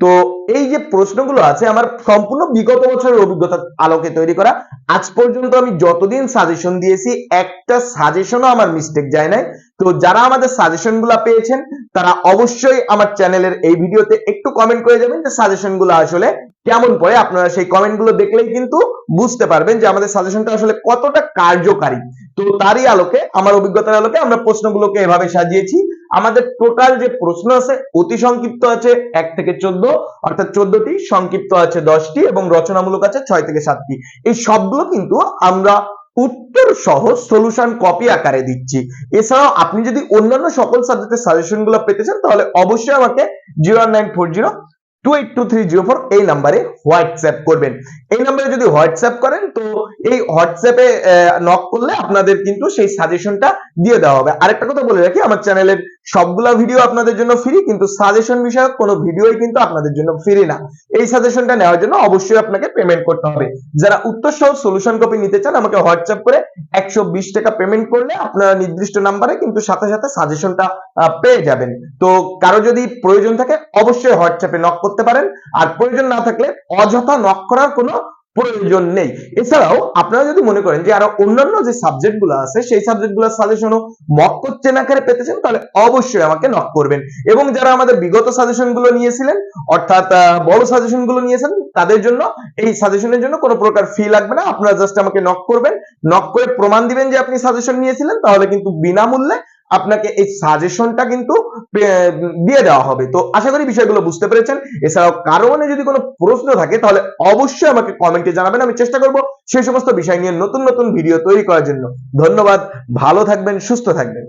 তো এই যে প্রশ্নগুলো আছে, আমার সম্পূর্ণ বিগত বছরের অভিজ্ঞতা আলোকে তৈরি করা। আজ পর্যন্ত আমি যতদিন সাজেশন দিয়েছি, একটা সাজেশনও আমার মিস্টেক যায় নাই। তো যারা আমাদের সাজেশনগুলা পেয়েছেন, তারা অবশ্যই আমার চ্যানেলের এই ভিডিওতে একটু কমেন্ট করে যাবেন যে সাজেশনগুলো আসলে কেমন পড়ে। আপনারা সেই কমেন্টগুলো দেখলেই কিন্তু বুঝতে পারবেন যে আমাদের সাজেশনটা আসলে কতটা কার্যকারী। তো তারই আলোকে, আমার অভিজ্ঞতার আলোকে আমরা প্রশ্নগুলোকে এভাবে সাজিয়েছি। আমাদের টোটাল যে প্রশ্ন আছে, অতি সংক্ষিপ্ত আছে এক থেকে চোদ্দ, অর্থাৎ চোদ্দটি, সংক্ষিপ্ত আছে দশটি এবং রচনামূলক আছে ছয় থেকে সাতটি। এই সবগুলো কিন্তু আমরা উত্তর সহ সলিউশন কপি আকারে দিচ্ছি। এছাড়াও আপনি যদি অন্যান্য সকল সাবজেক্টের সাজেশনগুলো পেতে চান, তাহলে অবশ্যই আমাকে zero nine four zero two eight two three zero four এই নাম্বারে হোয়াটসঅ্যাপ করবেন। এই নাম্বারে যদি হোয়াটসঅ্যাপ করেন, তো এই হোয়াটসঅ্যাপে নক করলে আপনাদের কিন্তু সেই সাজেশনটা দিয়ে দেওয়া হবে। আরেকটা কথা বলে রাখি, আমার চ্যানেলের সবগুলা ভিডিও আপনাদের জন্য ফ্রি কিন্তু সাজেশন বিষয়ক কোনো ভিডিওই কিন্তু আপনাদের জন্য ফ্রি না। এই সাজেশনটা নেওয়ার জন্য অবশ্যই আপনাকে পেমেন্ট করতে হবে। যারা উত্তর সহ সলিউশন কপি নিতে চান, আমাকে হোয়াটসঅ্যাপ করে একশো বিশ টাকা পেমেন্ট করলে আপনারা নির্দিষ্ট নাম্বারে কিন্তু সাথে সাথে সাজেশনটা পেয়ে যাবেন। তো কারও যদি প্রয়োজন থাকে, অবশ্যই হোয়াটসঅ্যাপে নক করতে পারেন। আর প্রয়োজন না থাকলে অযথা নক করার কোনো প্রয়োজন নেই। এছাড়াও আপনারা যদি মনে করেন যে আরও অন্যান্য যে সাবজেক্টগুলো আছে, সেই সাবজেক্টগুলোর সাজেশনও মক কোশ্চেন আকারে পেতে চান তাহলে অবশ্যই আমাকে নক করবেন। এবং যারা আমাদের বিগত সাজেশনগুলো নিয়েছিলেন, অর্থাৎ বড় সাজেশনগুলো নিয়েছেন তাদের জন্য এই সাজেশনের জন্য কোনো প্রকার ফি লাগবে না। আপনারা জাস্ট আমাকে নক করবেন। নক করে প্রমাণ দিবেন যে আপনি সাজেশন নিয়েছিলেন, তাহলে কিন্তু বিনামূল্যে আপনাকে এই সাজেশনটা কিন্তু দিয়ে দেওয়া হবে। তো আশা করি বিষয়গুলো বুঝতে পেরেছেন। এছাড়াও কারও মনে যদি কোনো প্রশ্ন থাকে, তাহলে অবশ্যই আমাকে কমেন্টে জানাবেন। আমি চেষ্টা করব সেই সমস্ত বিষয় নিয়ে নতুন নতুন ভিডিও তৈরি করার জন্য। ধন্যবাদ। ভালো থাকবেন, সুস্থ থাকবেন।